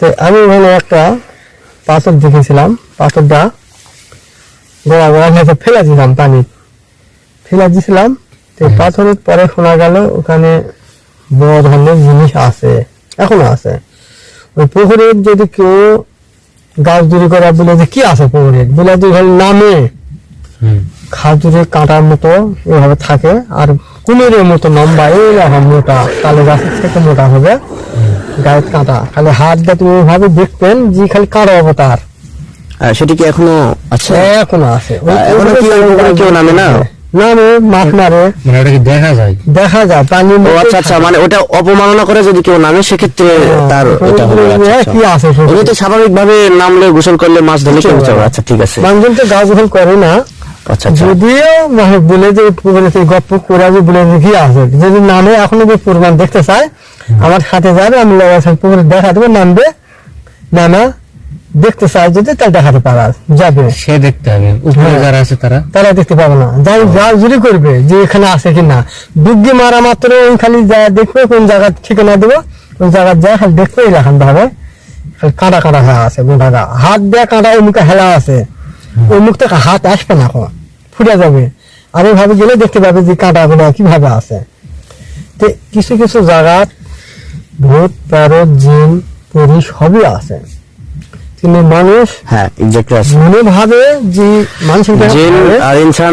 তো আমি ওখানে একটা পাথর দেখেছিলাম পাথরটা গোড়া গোড়া নিয়ে ফেলে দিলাম পানি। ফেলে দিয়েছিলাম তো পাথরের পরে শোনা গেল ওখানে বড় ধরনের জিনিস আছে এখনও আছে। ওই পুকুরে যদি কেউ গাছ দূরি করা বলে যে কি আছে পুকুরে বলে যে ওখানে নামে। খাজুরে কাঁটার মতো এভাবে থাকে আর কুমিরের মতো লম্বা এইরকম মোটা তালে গাছের থেকে মোটা হবে। গায়ের কাঁটা খালি হাত দিয়ে তুমি ওইভাবে দেখতেন যে খালি কাঁটা অবতার। সেটি কি এখনও আছে? এখনও আছে। এখনও কি ওই কেউ নামে না? নামে মাছ মারে। মানে ওটা দেখা যায়? দেখা যায় পানি আচ্ছা আচ্ছা মানে ওটা অপমাননা করে যদি কেউ নামে সেক্ষেত্রে তার এটা হবে আচ্ছা, আচ্ছা। কি আছে এমনিতে স্বাভাবিক ভাবে নামলে গোসল করলে মাছ ধরলে কেউ যাবে আচ্ছা ঠিক আছে। মানুষজন তো গাছ যখন করে না। আচ্ছা আচ্ছা। যদিও মানে বলে যে গপ্প করে যে বলে যে কি আছে যদি নামে এখনও যে প্রমাণ দেখতে চায় আমার সাথে যাবে আমি সাথে পুকুরে দেখা দেবো নামবে। নামা দেখতে চায় যদি তার দেখাতে পারা যাবে। সে দেখতে হবে উপরে হ্যাঁ। যারা আছে তারা। তারা দেখতে পাবে না। যাই গাছ জুড়ি করবে যে এখানে আছে কিনা ডুবকি মারা মাত্র ওই খালি যা দেখবে কোন জায়গা ঠিকানা দেবো ওই জায়গা যা খালি দেখবে এলাকান ভাবে কাঁটা কাঁটা হয়ে আছে গোটা হাত দেয়া কাঁটা ওই মুখে হেলা আছে। ওই মুখ থেকে হাত আসবে না এখন ফুটে যাবে। আর ওইভাবে গেলে দেখতে পাবে যে কাঁটা গুলো কীভাবে আছে। তো কিছু কিছু জায়গা ভূত প্যারত জিন পরি সবই আছে। কিন্তু মানুষ। হ্যাঁ এক্স্যাক্টলি মনে ভাবে যে মানুষের জিন আর ইনসান